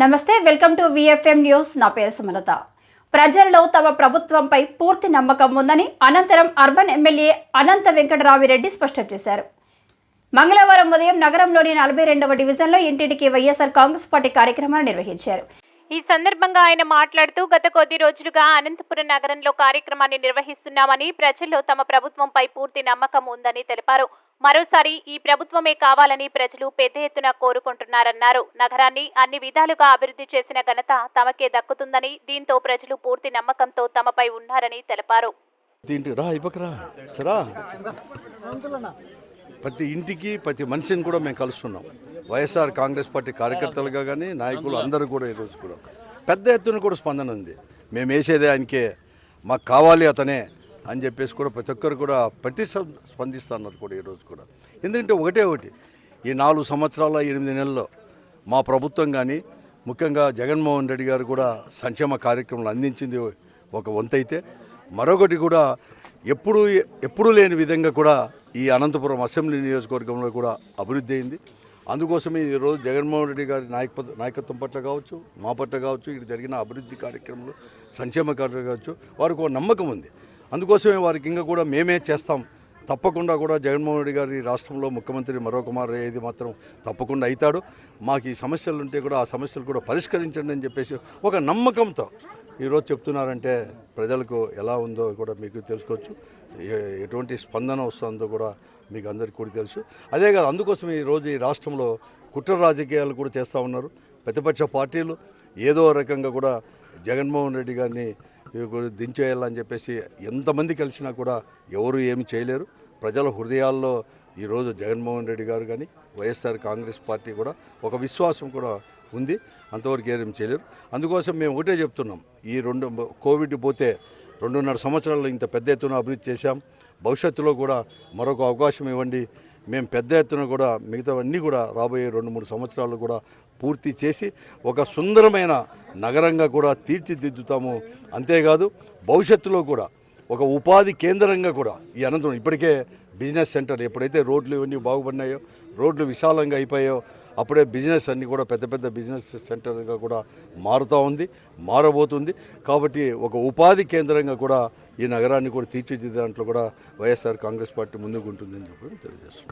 నమస్తే welcome to VFM news నా పేరు సుమలత. ప్రజల్లో తమ ప్రభుత్వంపై పూర్తి నమ్మకం ఉందని అనంతరం అర్బన్ ఎమ్మెల్యే అనంత వెంకటరామిరెడ్డి స్పష్టం చేశారు. మంగళవారం ఉదయం నగరంలోని నలభై రెండవ డివిజన్లో ఇంటింటికి వైఎస్ఆర్ కాంగ్రెస్ పార్టీ కార్యక్రమాన్ని నిర్వహించారు. ఈ సందర్భంగా ఆయన మాట్లాడుతూ గత కొద్ది రోజులుగా అనంతపురం నగరంలో కార్యక్రమాన్ని నిర్వహిస్తున్నామని ప్రజల్లో తమ ప్రభుత్వంపై పూర్తి నమ్మకం ఉందని తెలిపారు. మరోసారి ఈ ప్రభుత్వమే కావాలని ప్రజలు పెద్ద ఎత్తున కోరుకుంటున్నారన్నారు. నగరాన్ని అన్ని విధాలుగా అభివృద్ధి చేసిన ఘనత తమకే దక్కుతుందని దీంతో ప్రజలు పూర్తి నమ్మకంతో తమపై ఉన్నారని తెలిపారు. ప్రతి ఇంటికి ప్రతి మనిషిని కూడా మేము కలుస్తున్నాం. వైఎస్ఆర్ కాంగ్రెస్ పార్టీ కార్యకర్తలుగా కానీ నాయకులు అందరూ కూడా ఈరోజు కూడా. పెద్ద ఎత్తున కూడా స్పందన ఉంది. మేము వేసేదే ఆయనకే. మాకు కావాలి అతనే. అని చెప్పేసి కూడా ప్రతి ఒక్కరు కూడా ప్రతి స్పందిస్తున్నారు కూడా ఈరోజు కూడా. ఎందుకంటే ఒకటే ఒకటి ఈ నాలుగు సంవత్సరాల ఎనిమిది నెలల్లో మా ప్రభుత్వం కానీ ముఖ్యంగా జగన్మోహన్ రెడ్డి గారు కూడా సంక్షేమ కార్యక్రమాలు అందించింది ఒక వంతైతే. మరొకటి కూడా ఎప్పుడు ఎప్పుడూ లేని విధంగా కూడా ఈ అనంతపురం అసెంబ్లీ నియోజకవర్గంలో కూడా అభివృద్ధి అయింది. అందుకోసమే ఈరోజు జగన్మోహన్ రెడ్డి గారి నాయక నాయకత్వం పట్ల కావచ్చు మా పట్ల కావచ్చు ఇక్కడ జరిగిన అభివృద్ధి కార్యక్రమాలు సంక్షేమ కార్యక్రమాలు కావచ్చు వారికి ఒక నమ్మకం ఉంది. అందుకోసమే వారికి ఇంకా కూడా మేమే చేస్తాం. తప్పకుండా కూడా జగన్మోహన్ రెడ్డి గారి రాష్ట్రంలో ముఖ్యమంత్రి మరో కుమార్ ఏది మాత్రం తప్పకుండా అవుతాడు. మాకు ఈ సమస్యలు ఉంటే కూడా ఆ సమస్యలు కూడా పరిష్కరించండి అని చెప్పేసి ఒక నమ్మకంతో ఈరోజు చెప్తున్నారంటే ప్రజలకు ఎలా ఉందో కూడా మీకు తెలుసుకోవచ్చు. ఎటువంటి స్పందన వస్తుందో కూడా మీకు అందరికీ కూడా తెలుసు. అదే కాదు అందుకోసం ఈరోజు ఈ రాష్ట్రంలో కుట్ర రాజకీయాలు కూడా చేస్తూ ఉన్నారు. ప్రతిపక్ష పార్టీలు ఏదో రకంగా కూడా జగన్మోహన్ రెడ్డి గారిని దించేయాలని చెప్పేసి ఎంతమంది కలిసినా కూడా ఎవరు ఏమి చేయలేరు. ప్రజల హృదయాల్లో ఈరోజు జగన్మోహన్ రెడ్డి గారు కానీ వైఎస్ఆర్ కాంగ్రెస్ పార్టీ కూడా ఒక విశ్వాసం కూడా ఉంది. అంతవరకు ఏం చేయలేరు. అందుకోసం మేము ఒకటే చెప్తున్నాం. ఈ రెండు కోవిడ్ పోతే రెండున్నర సంవత్సరాల్లో ఇంత పెద్ద ఎత్తున అభివృద్ధి చేశాం. భవిష్యత్తులో కూడా మరొక అవకాశం ఇవ్వండి. మేము పెద్ద ఎత్తున కూడా మిగతావన్నీ కూడా రాబోయే రెండు మూడు సంవత్సరాలు కూడా పూర్తి చేసి ఒక సుందరమైన నగరంగా కూడా తీర్చిదిద్దుతాము. అంతేకాదు భవిష్యత్తులో కూడా ఒక ఉపాధి కేంద్రంగా కూడా ఈ అనంతరం ఇప్పటికే బిజినెస్ సెంటర్ ఎప్పుడైతే రోడ్లు ఇవన్నీ బాగుపడినాయో రోడ్లు విశాలంగా అయిపోయాయో అప్పుడే బిజినెస్ అన్నీ కూడా పెద్ద పెద్ద బిజినెస్ సెంటర్గా కూడా మారుతూ ఉంది మారబోతుంది. కాబట్టి ఒక ఉపాధి కేంద్రంగా కూడా ఈ నగరాన్ని కూడా తీర్చిదిద్దే దాంట్లో కూడా వైఎస్ఆర్ కాంగ్రెస్ పార్టీ ముందుకు ఉంటుందని చెప్పి తెలియజేస్తున్నాం.